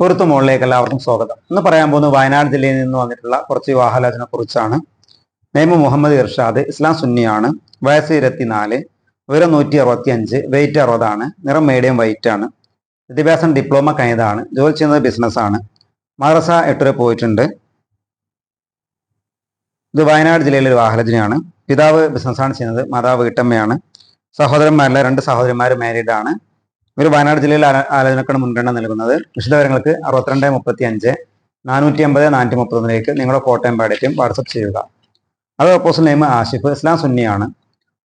പുറത്തു മുകളിലേക്ക് എല്ലാവർക്കും സ്വാഗതം. ഇന്ന് പറയാൻ പോകുന്നത് വയനാട് ജില്ലയിൽ നിന്ന് വന്നിട്ടുള്ള കുറച്ച് വിവാഹാലോചന കുറിച്ചാണ്. നെയ്മ മുഹമ്മദ് ഇർഷാദ് ഇസ്ലാം സുന്നിയാണ്. വയസ്സ് ഇരുപത്തിനാല് ഉയരം നൂറ്റി അറുപത്തി അഞ്ച് വെയിറ്റ് അറുപതാണ് നിറം മീഡിയം വൈറ്റ് ആണ്. വിദ്യാഭ്യാസം ഡിപ്ലോമ കഴിഞ്ഞതാണ് ജോലി ചെയ്യുന്നത് ബിസിനസ്സാണ് മദ്രസ എട്ടുവരെ പോയിട്ടുണ്ട്. ഇത് വയനാട് ജില്ലയിലെ ഒരു വാഹനജനയാണ് പിതാവ് ബിസിനസ്സാണ് ചെയ്യുന്നത് മാതാവ് വീട്ടമ്മയാണ്. സഹോദരന്മാരിലെ രണ്ട് സഹോദരന്മാർ മാരീഡാണ് ഇവർ വയനാട് ജില്ലയിൽ ആല- ആലോചനക്കാണ് മുൻഗണന നൽകുന്നത്. വിശദവിവരങ്ങൾക്ക് അറുപത്തിരണ്ട് മുപ്പത്തി അഞ്ച് നാനൂറ്റി അമ്പത് നാനൂറ്റി മുപ്പത്തൊന്നിലേക്ക് നിങ്ങളുടെ ഫോട്ടോയും പാടേറ്റും വാട്സപ്പ് ചെയ്യുക. അത് ഓപ്പോസിറ്റ് നെയിം ആഷിഫ് ഇസ്ലാം സുന്നിയാണ്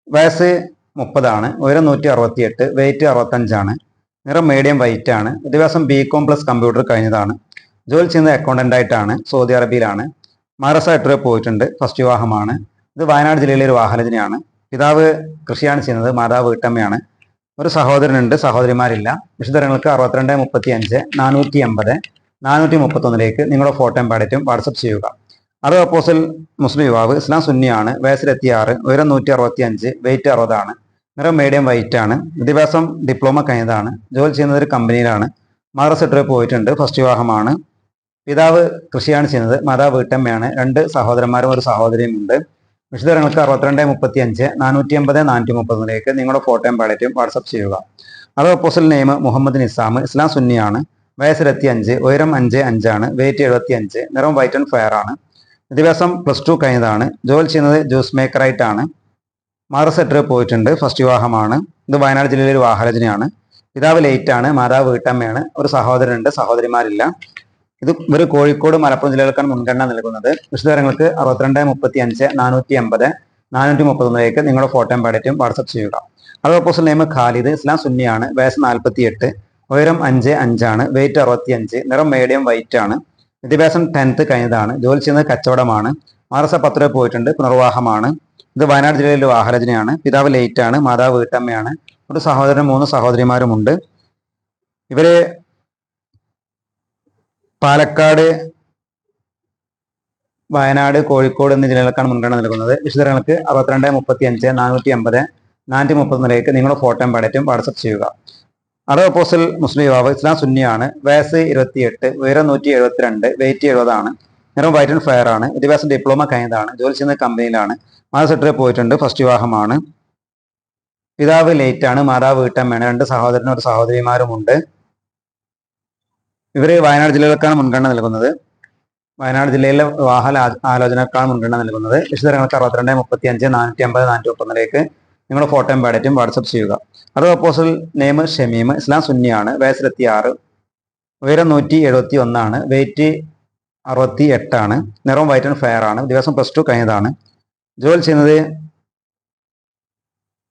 വയസ്സ് മുപ്പതാണ് ഉയരം നൂറ്റി അറുപത്തി എട്ട് വെയിറ്റ് അറുപത്തഞ്ചാണ് നിറം മീഡിയം വൈറ്റ് ആണ് വിദ്യാഭ്യാസം ബി കോം പ്ലസ് കമ്പ്യൂട്ടർ കഴിഞ്ഞതാണ് ജോലി ചെയ്യുന്നത് അക്കൗണ്ടന്റ് ആയിട്ടാണ് സൗദി അറേബ്യയിലാണ് മദ്രസ എട്ടുവരെ പോയിട്ടുണ്ട് ഫസ്റ്റ് വിവാഹമാണ് ഇത് വയനാട് ജില്ലയിലെ ഒരു വാഹനജനയാണ് പിതാവ് കൃഷിയാണ് ചെയ്യുന്നത് മാതാവ് വീട്ടമ്മയാണ് ഒരു സഹോദരനുണ്ട് സഹോദരിമാരില്ല. വിശുദ്ധരങ്ങൾക്ക് അറുപത്തിരണ്ട് മുപ്പത്തി അഞ്ച് നാനൂറ്റി എൺപത് നാനൂറ്റി മുപ്പത്തൊന്നിലേക്ക് നിങ്ങളുടെ ഫോട്ടോയും പാടറ്റും വാട്സപ്പ് ചെയ്യുക. അത് അപ്പോസിൽ മുസ്ലിം യുവാവ് ഇസ്ലാം സുന്നിയാണ് വയസ്സിലെത്തി ആറ് ഉയരം നൂറ്റി അറുപത്തി അഞ്ച് വെയിറ്റ് അറുപതാണ് നിറം മീഡിയം വൈറ്റ് ആണ് വിദ്യാഭ്യാസം ഡിപ്ലോമ കഴിഞ്ഞതാണ് ജോലി ചെയ്യുന്നത് ഒരു കമ്പനിയിലാണ് മദ്രസ ട്രിപ്പ് പോയിട്ടുണ്ട് ഫസ്റ്റ് വിവാഹമാണ്. പിതാവ് കൃഷിയാണ് ചെയ്യുന്നത് മാതാവ് വീട്ടമ്മയാണ് രണ്ട് സഹോദരന്മാരും ഒരു സഹോദരിയും ഉണ്ട്. വിശദങ്ങൾക്ക് അറുപത്തിരണ്ട് മുപ്പത്തി അഞ്ച് നാനൂറ്റി അമ്പത് നാനൂറ്റി മുപ്പതിലേക്ക് നിങ്ങളുടെ ഫോട്ടോയും പാലറ്റും വാട്സപ്പ് ചെയ്യുക. അത് ഓപ്പോസിൽ നെയിം മുഹമ്മദ് നിസാം ഇസ്ലാം സുന്നിയാണ്. വയസ്സിലെത്തി അഞ്ച് ഉയരം അഞ്ച് അഞ്ചാണ്. വെയിറ്റ് എഴുപത്തി അഞ്ച് നിറം വൈറ്റ് ആൻഡ് ഫയർ ആണ്. വിദ്യാഭ്യാസം പ്ലസ് ടു കഴിഞ്ഞതാണ്. ജോലി ചെയ്യുന്നത് ജ്യൂസ് മേക്കറായിട്ടാണ് മാറസ് സെറ്റർ പോയിട്ടുണ്ട്. ഫസ്റ്റ് വിവാഹമാണ്. ഇത് വയനാട് ജില്ലയിലെ ഒരു വാഹനജനയാണ്. പിതാവ് ലേറ്റാണ് മാതാവ് വീട്ടമ്മയാണ്. ഒരു സഹോദരനുണ്ട്. സഹോദരിമാരില്ല. ഇത് ഇവർ കോഴിക്കോട് മലപ്പുറം ജില്ലകൾക്കാണ് മുൻഗണന നൽകുന്നത്. വിശദവിവരങ്ങൾക്ക് അറുപത്തിരണ്ട് മുപ്പത്തി അഞ്ച് നാനൂറ്റി അമ്പത് നാനൂറ്റി മുപ്പത്തൊന്നിലേക്ക് നിങ്ങളുടെ ഫോട്ടോയും പാടറ്റും വാട്സപ്പ് ചെയ്യുക. അത് ഓപ്പോസിറ്റ് നെയിം ഖാലിദ് ഇസ്ലാം സുന്നിയാണ് വയസ്സ് നാൽപ്പത്തി എട്ട് ഉയരം അഞ്ച് അഞ്ചാണ് വെയിറ്റ് അറുപത്തി അഞ്ച് നിറം മീഡിയം വൈറ്റ് ആണ്. വിദ്യാഭ്യാസം ടെൻത്ത് കഴിഞ്ഞതാണ്. ജോലി ചെയ്യുന്നത് കച്ചവടമാണ്. മാറസ പത്ത് രൂപ പോയിട്ടുണ്ട്. പുനർവാഹമാണ് ഇത് വയനാട് ജില്ലയിലെ വാഹരചനയാണ് പിതാവ് ലേറ്റാണ് മാതാവ് വീട്ടമ്മയാണ്. ഒരു സഹോദരൻ മൂന്ന് സഹോദരിമാരുമുണ്ട്. ഇവർ പാലക്കാട് വയനാട് കോഴിക്കോട് എന്നീ ജില്ലകൾക്കാണ് മുൻഗണന നൽകുന്നത്. വിശദങ്ങൾക്ക് അറുപത്തിരണ്ട് മുപ്പത്തി അഞ്ച് നാനൂറ്റി അമ്പത് നാനൂറ്റി മുപ്പത്തൊന്നിലേക്ക് നിങ്ങളുടെ ഫോട്ടോയും പാടറ്റും വാട്സപ്പ് ചെയ്യുക. അറബ് ഓപ്പോസിൽ മുസ്ലിം യുവാവ് ഇസ്ലാം സുന്നിയാണ്. വയസ്സ് ഇരുപത്തിയെട്ട് ഉയരം നൂറ്റി എഴുപത്തിരണ്ട് വെയിറ്റ് എഴുപതാണ്. നിറം വൈറ്റ് ആൻഡ് ഫയർ ആണ്. വിദ്യാഭ്യാസം ഡിപ്ലോമ കഴിഞ്ഞതാണ്. ജോലി ചെയ്യുന്ന കമ്പനിയിലാണ്. മാതാ സെക്ടറിൽ പോയിട്ടുണ്ട്. ഫസ്റ്റ് വിവാഹമാണ്. പിതാവ് ലേറ്റ് ആണ്. മാതാവ് വീട്ടമ്മയാണ്. രണ്ട് സഹോദരനും ഒരു സഹോദരിമാരുമുണ്ട്. ഇവർ വയനാട് ജില്ലകൾക്കാണ് മുൻഗണന നൽകുന്നത്. വയനാട് ജില്ലയിലെ വാഹന ആലോചനക്കാണ് മുൻഗണന നൽകുന്നത്. വിശദങ്ങൾക്ക് അറുപത്തിരണ്ട് മുപ്പത്തി അഞ്ച് നാനൂറ്റി അമ്പത് നാനൂറ്റി മുപ്പതിലേക്ക് നിങ്ങളുടെ ഫോട്ടോയും ബാഡറ്റും വാട്സപ്പ് ചെയ്യുക. അത് ഓപ്പോസിൽ നെയിം ഷമീം ഇസ്ലാം സുന്നിയാണ് വയസ്സിലെത്തി ആറ് ഉയരം നൂറ്റി എഴുപത്തി ഒന്നാണ്. വെയിറ്റ് അറുപത്തി എട്ടാണ്. നിറം വൈറ്റ് ആൻഡ് ഫയർ ആണ്. ദിവസം പ്ലസ് ടു കഴിഞ്ഞതാണ്. ജോലി ചെയ്യുന്നത്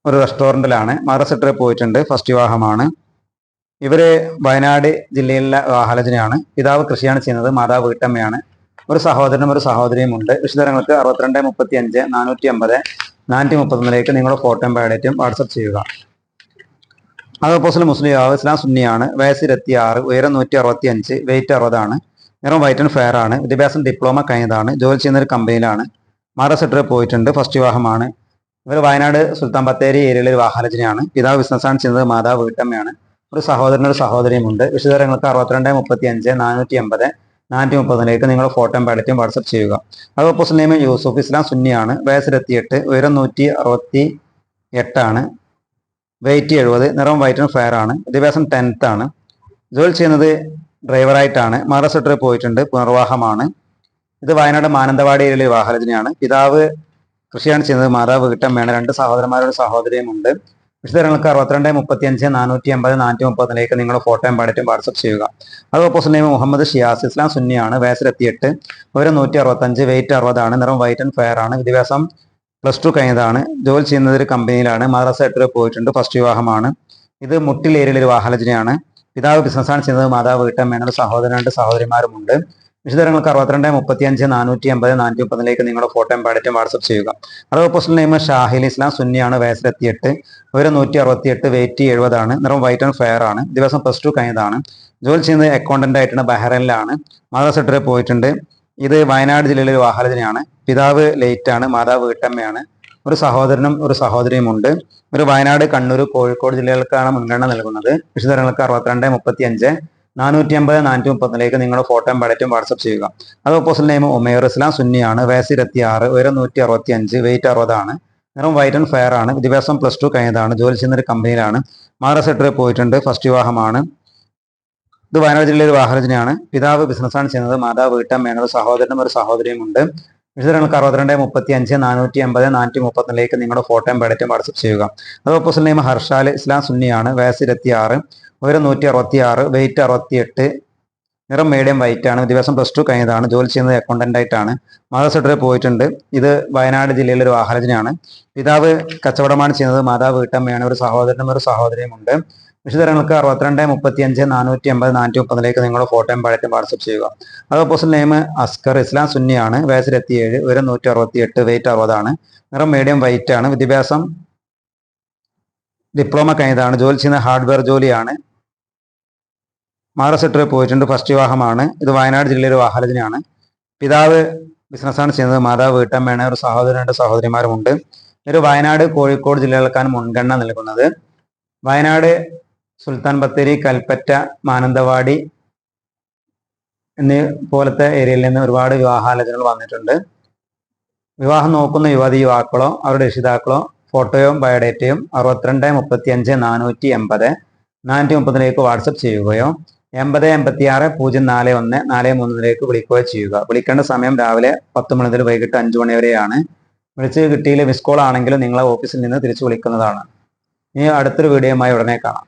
ഒരു റെസ്റ്റോറന്റിലാണ് മദ്രസ പോയിട്ടുണ്ട്. ഫസ്റ്റ് വിവാഹമാണ്. ഇവർ വയനാട് ജില്ലയിലെ വിവാഹാലോചനയാണ് പിതാവ് കൃഷിയാണ് ചെയ്യുന്നത് മാതാവ് വീട്ടമ്മയാണ്. ഒരു സഹോദരനും ഒരു സഹോദരിയും ഉണ്ട് വിശദങ്ങൾക്ക് അറുപത്തിരണ്ട് മുപ്പത്തി അഞ്ച് നാനൂറ്റി അമ്പത് നാനൂറ്റി മുപ്പത്തൊന്നിലേക്ക് നിങ്ങളുടെ ഫോട്ടോയും ബയോഡേറ്റും വാട്സപ്പ് ചെയ്യുക. അത് ഓപ്പോസിറ്റ് മുസ്ലിം ഇസ്ലാം സുന്നിയാണ്. വയസ്സ് ഇരുപത്തി ആറ് ഉയരം നൂറ്റി അറുപത്തി അഞ്ച് വെയിറ്റ് അറുപതാണ്. നിറം വൈറ്റ് ആൻഡ് ഫെയർ ആണ്. വിദ്യാഭ്യാസം ഡിപ്ലോമ കഴിഞ്ഞതാണ്. ജോലി ചെയ്യുന്ന ഒരു കമ്പനിയിലാണ് മാറ സെക്ടറിൽ പോയിട്ടുണ്ട്. ഫസ്റ്റ് വിവാഹമാണ്. ഇവർ വയനാട് സുൽത്താൻ ബത്തേരി ഏരിയയിലെ ഒരു വാഹനജനയാണ് പിതാവ് ബിസിനസ്സാണ് ചെയ്യുന്നത് മാതാവ് വീട്ടമ്മയാണ്. ഒരു സഹോദരനും ഒരു സഹോദരിയുമുണ്ട്. വിശദങ്ങൾക്ക് അറുപത്തിരണ്ട് മുപ്പത്തി അഞ്ച് നാനൂറ്റി എൺപത് നാനൂറ്റി മുപ്പതിലേക്ക് നിങ്ങൾ ഫോട്ടോയും പാടറ്റും വാട്സപ്പ് ചെയ്യുക. അത് മുസ്ലിം യൂസുഫ് ഇസ്ലാം സുന്നിയാണ്. വയസ്സിലെത്തിയിട്ട് ഉയരം നൂറ്റി അറുപത്തി എട്ടാണ് വെയിറ്റ് എഴുപത് നിറം വൈറ്റ് ആൻഡ് ഫയർ ആണ്. വിദ്യാഭ്യാസം ടെൻത്ത് ആണ്. ജോലി ചെയ്യുന്നത് ഡ്രൈവറായിട്ടാണ് മഹാരാഷ്ട്രയിൽ പോയിട്ടുണ്ട്. പുനർവാഹമാണ് ഇത് വയനാട് മാനന്തവാടി ഏരിയയിലെ വാഹനജനയാണ് പിതാവ് കൃഷിയാണ് ചെയ്യുന്നത്. മാതാവ് വീട്ടമ്മയാണ്. രണ്ട് സഹോദരന്മാരുടെ സഹോദരിയും ഉണ്ട്. വിശദങ്ങൾക്ക് അറുപത്തിരണ്ട് മുപ്പത്തി അഞ്ച് നാനൂറ്റി അമ്പത് നാനൂറ്റി മുപ്പതിലേക്ക് നിങ്ങൾ ഫോട്ടോയും പാടറ്റും വാട്സപ്പ് ചെയ്യുക. അത് opposite name Muhammad Shiyas Islam സുന്നിയാണ് വയസ്സിലെത്തിയിട്ട്. ഒരു നൂറ്റി അറുപത്തഞ്ച് വെയിറ്റ് അറുപതാണ് നിറം വൈറ്റ് ആൻഡ് ഫയർ ആണ്. വിദ്യാഭ്യാസം പ്ലസ് ടു കഴിഞ്ഞതാണ്. ജോലി ചെയ്യുന്നത് ഒരു കമ്പനിയിലാണ്. മദ്രസ എട്ടിൽ പോയിട്ടുണ്ട്. ഫസ്റ്റ് വിവാഹമാണ്. ഇത് മുട്ടിൽ ഏരിയയിലെ ഒരു വാഹനജനയാണ് പിതാവ് ബിസിനസ്സാണ് ചെയ്യുന്നത്. മാതാവ് വീട്ടമ്മയാണ്. സഹോദരനുണ്ട് സഹോദരിമാരുമുണ്ട്. വിശദങ്ങൾക്ക് അറുപത്തിരണ്ട് മുപ്പത്തി അഞ്ച് നാനൂറ്റി അമ്പത് നാനൂറ്റി മുപ്പതിലേക്ക് നിങ്ങളുടെ ഫോട്ടോയും പാടറ്റും വാട്സപ്പ് ചെയ്യുക. അത് പോസ്റ്റൽ നെയിം ഷാഹിൽ ഇസ്ലാം സുന്നിയാണ് വയസ്സിലെത്തിയെട്ട്. ഉയരം നൂറ്റി അറുപത്തിയെട്ട് വെയിറ്റ് എഴുപതാണ്. നിറം വൈറ്റ് ആൻഡ് ഫെയർ ആണ്. ദിവസം പ്ലസ് ടു കഴിഞ്ഞതാണ്. ജോലി ചെയ്യുന്നത് അക്കൗണ്ടന്റ് ആയിട്ടാണ്. ബഹ്റൈനിലാണ്. മാതാവ് സെക്ടറിൽ പോയിട്ടുണ്ട്. ഇത് വയനാട് ജില്ലയിലെ ഒരു വാഹനത്തിനാണ് പിതാവ് ലേറ്റാണ് മാതാവ് വീട്ടമ്മയാണ്. ഒരു സഹോദരനും ഒരു സഹോദരിയും ഉണ്ട്. ഒരു വയനാട് കണ്ണൂർ കോഴിക്കോട് ജില്ലകൾക്കാണ് മുൻഗണന നൽകുന്നത്. വിശദങ്ങൾക്ക് അറുപത്തിരണ്ട് മുപ്പത്തി അഞ്ച് നാനൂറ്റി അമ്പത് നാനൂറ്റി മുപ്പത്തിലേക്ക് നിങ്ങളുടെ ഫോട്ടോയും ബഡറ്റും വാട്സപ്പ് ചെയ്യുക. അത് ഓപ്പോസിറ്റ് നെയിം ഒമേർ ഇസ്ലാം സുന്നിയാണ് വയസ്സ് ഇരുപത്തി ആറ് ഉയരം നൂറ്റി അറുപത്തി അഞ്ച് വെയിറ്റ് അറുപതാണ് നിറം വൈറ്റ് ആൻഡ് ഫയർ ആണ് വിദ്യാഭ്യാസം പ്ലസ് ടു കഴിഞ്ഞതാണ് ജോലി ചെയ്യുന്ന ഒരു കമ്പനിയിലാണ് മാറ സെക്ടറിൽ പോയിട്ടുണ്ട് ഫസ്റ്റ് വിവാഹമാണ്. ഇത് വയനാട് ജില്ലയിലെ വാഹനജനയാണ് പിതാവ് ബിസിനസ്സാണ് ചെയ്യുന്നത് മാതാവ് വീട്ടമ്മയാണ് ഒരു സഹോദരനും ഒരു സഹോദരിയും ഉണ്ട്. വിശദങ്ങൾക്ക് അറുപത്തിരണ്ട് മുപ്പത്തി അഞ്ച് നാനൂറ്റി അമ്പത് നാനൂറ്റി മുപ്പത്തിലേക്ക് നിങ്ങളുടെ ഫോട്ടോയും ബഡറ്റും വാട്സപ്പ് ചെയ്യുക. അത് ഓപ്പോസിറ്റ് നെയിം ഹർഷാൽ ഇസ്ലാം സുന്നിയാണ് വയസ്സ് ഇരുപത്തി ആറ് ഉയരം നൂറ്റി അറുപത്തി ആറ് വെയിറ്റ് അറുപത്തി എട്ട് നിറം മീഡിയം വൈറ്റ് ആണ്. വിദ്യാഭ്യാസം പ്ലസ് ടു കഴിഞ്ഞതാണ്. ജോലി ചെയ്യുന്നത് അക്കൗണ്ടന്റ് ആയിട്ടാണ്. മാതാ സെക്ടറിൽ പോയിട്ടുണ്ട്. ഇത് വയനാട് ജില്ലയിലെ ഒരു വാഹനജനാണ് പിതാവ് കച്ചവടമാണ് ചെയ്യുന്നത്. മാതാവ് വീട്ടമ്മയാണ്. ഒരു സഹോദരനും ഒരു സഹോദരിയും ഉണ്ട് വിശദങ്ങൾക്ക് അറുപത്തിരണ്ട് മുപ്പത്തി അഞ്ച് നാനൂറ്റി അമ്പത് നാനൂറ്റി മുപ്പതിലേക്ക് നിങ്ങളുടെ ഫോട്ടോയും പഴയറ്റും വാട്സപ്പ് ചെയ്യുക. അത് ഓപ്പോസിറ്റ് നെയിം അസ്കർ. ഇസ്ലാം സുന്നിയാണ് വയസ്സ് ഏഴ് ഉയരം നൂറ്റി അറുപത്തി എട്ട് വെയിറ്റ് അറുപതാണ്. നിറം മീഡിയം വൈറ്റ് ആണ്. വിദ്യാഭ്യാസം ഡിപ്ലോമ കഴിഞ്ഞതാണ്. ജോലി ചെയ്യുന്ന ഹാർഡ്വെയർ ജോലിയാണ്. സെക്ടറിൽ പോയിട്ടുണ്ട്. ഫസ്റ്റ് വിവാഹമാണ്. ഇത് വയനാട് ജില്ലയിലെ വാഹനത്തിനാണ് പിതാവ് ബിസിനസ്സാണ് ചെയ്യുന്നത്. മാതാവ് വീട്ടമ്മയാണ് ഒരു സഹോദരൻ രണ്ട് സഹോദരിമാരുമുണ്ട്. ഇവർ വയനാട് കോഴിക്കോട് ജില്ലകൾക്കാണ് മുൻഗണന നൽകുന്നത്. വയനാട് സുൽത്താൻ ബത്തേരി കൽപ്പറ്റ മാനന്തവാടി എന്നീ പോലത്തെ ഏരിയയിൽ നിന്ന് ഒരുപാട് വിവാഹാലോചനകൾ വന്നിട്ടുണ്ട്. വിവാഹം നോക്കുന്ന യുവതി യുവാക്കളോ അവരുടെ രക്ഷിതാക്കളോ ഫോട്ടോയും ബയോഡേറ്റയും അറുപത്തിരണ്ട് മുപ്പത്തി അഞ്ച് നാനൂറ്റി എൺപത് നാനൂറ്റി മുപ്പതിലേക്ക് വാട്സപ്പ് ചെയ്യുകയോ എൺപത് എൺപത്തി ആറ് പൂജ്യം നാല് ഒന്ന് നാല് മൂന്നിലേക്ക് വിളിക്കുകയോ ചെയ്യുക. വിളിക്കേണ്ട സമയം രാവിലെ പത്ത് മണി മുതൽ വൈകിട്ട് അഞ്ച് മണി വരെയാണ്. വിളിച്ച് കിട്ടിയില്ല മിസ് കോൾ ആണെങ്കിലും നിങ്ങളെ ഓഫീസിൽ നിന്ന് തിരിച്ചു വിളിക്കുന്നതാണ്. ഇനി അടുത്തൊരു വീഡിയോയുമായി ഉടനെ കാണാം.